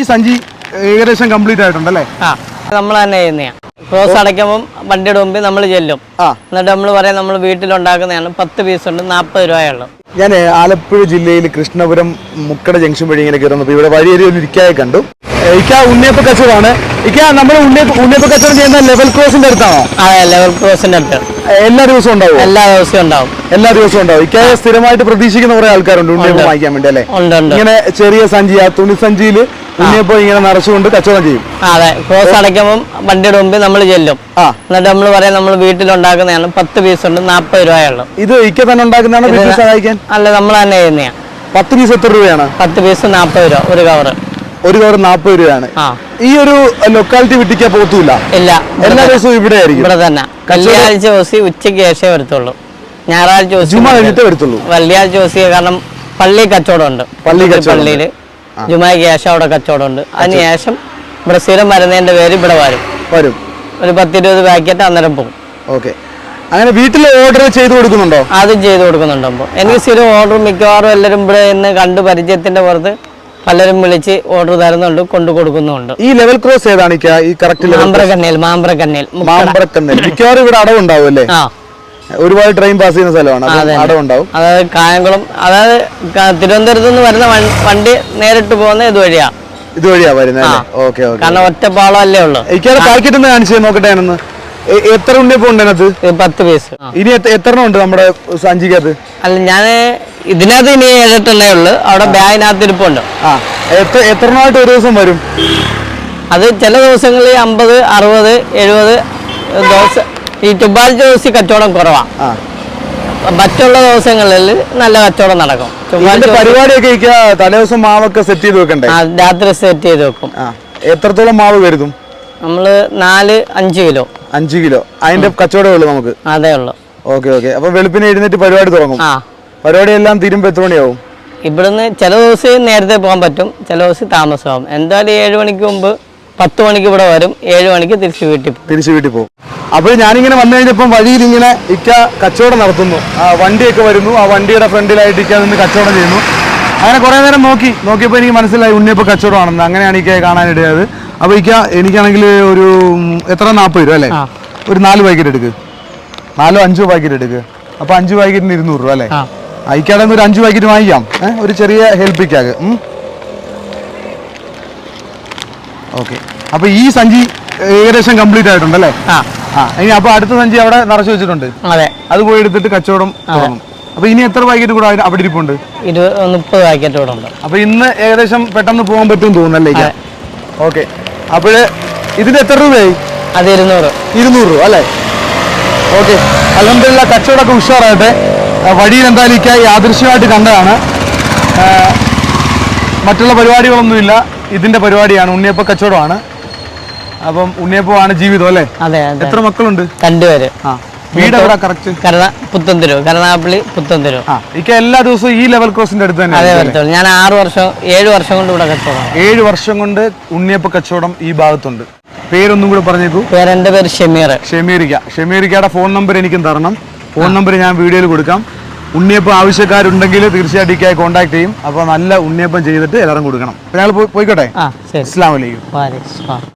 ഈ സഞ്ചി ഏകദേശം കംപ്ലീറ്റ് ആയിട്ടുണ്ടല്ലേ? ആ. നമ്മൾ തന്നെ ചെയ്യുന്നതാണ് ക്ലോസ് അടയ്ക്കുമ്പോൾ വണ്ടിയുടെ മുമ്പിൽ നമ്മൾ ചെല്ലും. എന്നിട്ട് നമ്മൾ പറയാം നമ്മൾ വീട്ടിലുണ്ടാക്കുന്നതാണ് പത്ത് പീസ് ഉണ്ട് നാൽപ്പത് രൂപയുള്ളൂ. ഞാൻ ആലപ്പുഴ ജില്ലയിൽ കൃഷ്ണപുരം മുക്കട ജംഗ്ഷൻ വഴി ഇങ്ങനെ കയറുന്നപ്പോൾ ഇവിടെ വഴിയേരി ഒരു ഇരിക്കായി കണ്ടു. ഇക്ക ഉണ്ണിയപ്പ കച്ചവടമാണ്. ഇക്ക നമ്മൾ ഉണ്ണിയപ്പ കച്ചവടം ചെയ്യുന്ന ലെവൽ ക്രോസിന്റെ അടുത്താണോ? അതെ ലെവൽ ക്രോസിന്റെ അടുത്ത്. എല്ലാ ദിവസവും ഉണ്ടാവും? എല്ലാ ദിവസവും ഉണ്ടാവും. എല്ലാ ദിവസവും ഉണ്ടാവും. ഇക്ക സ്ഥിരമായിട്ട് പ്രതീക്ഷിക്കുന്ന കുറെ ആൾക്കാരുണ്ട് ഉണ്ണിയപ്പം വാങ്ങിക്കാൻ വേണ്ടി അല്ലേ? ഇങ്ങനെ ചെറിയ സഞ്ചി ആ തുണി സഞ്ചിയിൽ ഉണ്ണിയപ്പം ഇങ്ങനെ നിറച്ചുകൊണ്ട് കച്ചവടം ചെയ്യും. അതെ. ക്രോസ് അടയ്ക്കുമ്പോൾ വണ്ടിയുടെ മുമ്പിൽ നമ്മൾ ചെല്ലും. എന്നിട്ട് നമ്മൾ പറയാം നമ്മൾ വീട്ടിലുണ്ടാക്കുന്നതാണ് പത്ത് പീസ് ഉണ്ട് നാൽപ്പത് രൂപയുള്ളൂ. ഇത് ഇക്ക തന്നെ ഉണ്ടാക്കുന്നതാണ് വീട്ടിൽ സഹായിക്കാൻ? അല്ല നമ്മൾ തന്നെ ചെയ്യുന്നതാണ് പത്ത് പീസ് എത്ര രൂപയാണ്? പത്ത് പീസ് നാൽപ്പത് രൂപ ഒരു കവറ് ഒരു കവർ നാൽപ്പത് രൂപയാണ്. ഈ ഒരു ലൊക്കാലിറ്റി വിട്ടിക്കാൻ പോത്തൂല ഇല്ല. എല്ലാ ദിവസവും ഇവിടെ ആയിരിക്കും. ഇവിടെ തന്നെ. കല്യാഴ്ച ദിവസം ഉച്ചയ്ക്ക് ശേഷമേ വരത്തുള്ളൂ. ഞായറാഴ്ച ദിവസം കഴിഞ്ഞിട്ട് വരത്തുള്ളൂ. വെള്ളിയാഴ്ച ദിവസം കാരണം പള്ളി കച്ചവടമുണ്ട്. പള്ളി കച്ചവടം പള്ളിയിൽ ജുമായ്ക്ക് ശേഷം അവിടെ കച്ചവടമുണ്ട്. അതിന് ശേഷം ഇവിടെ സ്ഥിരം വരുന്നതിന്റെ പേര് ഇവിടെ വരും. വരും. ഒരു പത്തിരുപത് പാക്കറ്റ് അന്നേരം പോകും. ഓക്കെ. അങ്ങനെ വീട്ടിൽ ഓർഡർ ചെയ്ത് കൊടുക്കുന്നുണ്ടോ? അതും ചെയ്ത് കൊടുക്കുന്നുണ്ട് അപ്പോൾ എനിക്ക് സ്ഥിരം ഓർഡർ മിക്കവാറും എല്ലാവരും ഇവിടെ നിന്ന് കണ്ട് പരിചയത്തിന്റെ പുറത്ത് പലരും വിളിച്ച് ഓർഡർ തരുന്നുണ്ട് കൊണ്ടു കൊടുക്കുന്നുണ്ട് ഈ ലെവൽ ക്രോസ് ഏതാണ്? ഈ കറക്റ്റ് ലെവൽ മാമ്പ്രക്കണ്ണയിൽ മാമ്പ്രക്കണ്ണയിൽ മാമ്പറക്കന്നൽ മിക്കവാറും ഇവിടെ അടവുണ്ടാവും അല്ലേ? ആ. ഒരുപാട് ട്രെയിൻ പാസ് ചെയ്യുന്ന സ്ഥലമാണ്. അടവുണ്ടാവും അതായത് കായംകുളം അതായത് തിരുവനന്തപുരത്ത് നിന്ന് വരുന്ന വണ്ടി നേരിട്ട് പോകുന്ന ഇതുവഴിയാ. ഇതുവഴിയാ വരുന്നത് ഓക്കെ ഓക്കെ. കാരണം ഒറ്റപ്പാളം അല്ലേ ഉള്ളു. എനിക്കത് പാക്കറ്റ് ഒന്ന് കാണിച്ചു നോക്കട്ടെ ഞാനൊന്ന്. എത്ര ഉണ്ണിയപ്പം ഉണ്ട് അതിനകത്ത്? പത്ത് പീസ് ഇനി എത്ര- ഉണ്ട് നമ്മുടെ സഞ്ചിക്കകത്ത്? അല്ല ഞാൻ ഇതിനകത്ത് ഇനി ഏഴെട്ടെണ്ണേ ഉള്ളു. അവിടെ ബാഗിനകത്ത് ഇരിപ്പുണ്ട്. ആ. എത്ര എത്ര ഒരു ദിവസം വരും? അത് ചില ദിവസങ്ങളിൽ അമ്പത് അറുപത് എഴുപത് ദിവസം ഈ ചൊവ്വാഴ്ച ദിവസം കച്ചവടം കുറവാണ് മറ്റുള്ള ദിവസങ്ങളിൽ നല്ല കച്ചവടം നടക്കും. പരിപാടിയൊക്കെ ഇക്ക തലേദിവസം മാവൊക്കെ സെറ്റ് ചെയ്ത് വെക്കണ്ടേ? രാത്രി സെറ്റ് ചെയ്ത് വെക്കും. എത്രത്തോളം മാവ് കരുതും നമ്മൾ നാല് അഞ്ച് കിലോ. അഞ്ച് കിലോ. അതിന്റെ കച്ചവടമേ ഉള്ളൂ നമുക്ക്? അതേ ഉള്ളു. Okay okay. അപ്പൊ വെളുപ്പിന് എഴുന്നേറ്റ് പരിപാടി തുടങ്ങും. പരിപാടി എല്ലാം തീരുമ്പോ എത്ര മണിയാവും? ഇവിടുന്ന് ചില ദിവസം നേരത്തെ പോകാൻ പറ്റും ചില ദിവസം താമസമാകും എന്തായാലും ഏഴ് മണിക്ക് മുമ്പ് പത്ത് മണിക്ക് ഇവിടെ വരും ഏഴ് മണിക്ക് തിരിച്ചു വീട്ടിൽ പോകും. തിരിച്ചു വീട്ടിൽ പോകും. അപ്പോൾ ഞാനിങ്ങനെ വന്നു കഴിഞ്ഞപ്പം വഴിയിൽ ഇങ്ങനെ ഇക്ക കച്ചവടം നടത്തുന്നു. ആ വണ്ടിയൊക്കെ വരുന്നു. ആ വണ്ടിയുടെ ഫ്രണ്ടിലായിട്ട് ഇക്ക നിന്ന് കച്ചവടം ചെയ്യുന്നു. അങ്ങനെ കുറേ നേരം നോക്കി. നോക്കിയപ്പോൾ എനിക്ക് മനസ്സിലായി ഉണ്ണിയപ്പോൾ കച്ചവടമാണെന്ന് അങ്ങനെയാണ് ഇക്ക കാണാനിടയത് അപ്പോൾ ഇക്ക എനിക്കാണെങ്കിൽ ഒരു എത്ര? നാൽപ്പത് രൂപ അല്ലേ? ഒരു നാല് പാക്കറ്റ് എടുക്ക്. നാലോ അഞ്ചോ പാക്കറ്റ് എടുക്ക്. അപ്പോൾ അഞ്ച് പാക്കറ്റിന് ഇരുന്നൂറ് രൂപ അല്ലേ? നിന്ന് ഒരു അഞ്ച് പാക്കറ്റ് വാങ്ങിക്കാം. ഒരു ചെറിയ ഹെൽപ്പ് ഓക്കെ. അപ്പൊ ഈ സഞ്ചി ഏകദേശം കംപ്ലീറ്റ് ആയിട്ടുണ്ടല്ലേ? ആ. ആ ഇനി അപ്പൊ അടുത്ത സഞ്ചി അവിടെ നിറച്ചു വെച്ചിട്ടുണ്ട്. അതെ. അത് പോയി എടുത്തിട്ട് കച്ചവടം തുടങ്ങും. അപ്പൊ ഇനി എത്ര പാക്കറ്റ് കൂടെ അവിടെ- ഇരിപ്പുണ്ട്? മുപ്പത് പാക്കറ്റ് കൂടെ ഉണ്ട്. അപ്പൊ ഇന്ന് ഏകദേശം പെട്ടെന്ന് പോകാൻ പറ്റും തോന്നുന്നല്ലേ ഓക്കെ. അപ്പോഴ് ഇതിന് എത്ര രൂപയായി? അത് ഇരുന്നൂറ്. ഇരുന്നൂറ് രൂപ അല്ലേ? ഓക്കെ. അലഹമില്ല കച്ചവടമൊക്കെ ഉഷാറായിട്ടെ വഴിയിൽ എന്തായാലും യാദൃശ്യമായിട്ട് കണ്ടതാണ്. മറ്റുള്ള പരിപാടികളൊന്നുമില്ല. ഇതിന്റെ പരിപാടിയാണ്. ഉണ്ണിയപ്പ കച്ചവടമാണ്. അപ്പം ഉണ്ണിയപ്പമാണ് ജീവിതം അല്ലേ? അതെ അതെ. എത്ര മക്കളുണ്ട്? രണ്ടുപേര്. ആ. വീട് എവിടെ കറക്റ്റ് കരുണ പുത്തന്തിരു കരുനാഗപ്പള്ളി പുത്തന്തിരു ആ ഇക്ക എല്ലാ ദിവസവും ഈ ലെവൽ ക്രോസിന്റെ അടുത്ത് തന്നെ അതേ വരത്തുള്ളൂ. ഞാൻ ആറ് വർഷം ഏഴ് വർഷം കൊണ്ട് ഇവിടെ കച്ചവടം. ഏഴ് വർഷം കൊണ്ട് ഉണ്ണിയപ്പ കച്ചവടം ഈ ഭാഗത്തുണ്ട്. പേരൊന്നും കൂടെ പറഞ്ഞേക്കൂ. പേരെന്റെ പേര് ഷമീർ. ഷമീറിക്ക. ഷമീറിക്കയുടെ ഫോൺ നമ്പർ എനിക്കും തരണം. ഫോൺ നമ്പർ ഞാൻ വീഡിയോയിൽ കൊടുക്കാം. ഉണ്ണിയപ്പം ആവശ്യക്കാരുണ്ടെങ്കിൽ തീർച്ചയായിട്ടും ഇക്കായി കോൺടാക്ട് ചെയ്യും. അപ്പോൾ നല്ല ഉണ്ണിയപ്പം ചെയ്തിട്ട് എല്ലാവരും കൊടുക്കണം. അപ്പോൾ ഞങ്ങൾ പോയിക്കോട്ടെ? അസ്സാം വലൈക്കും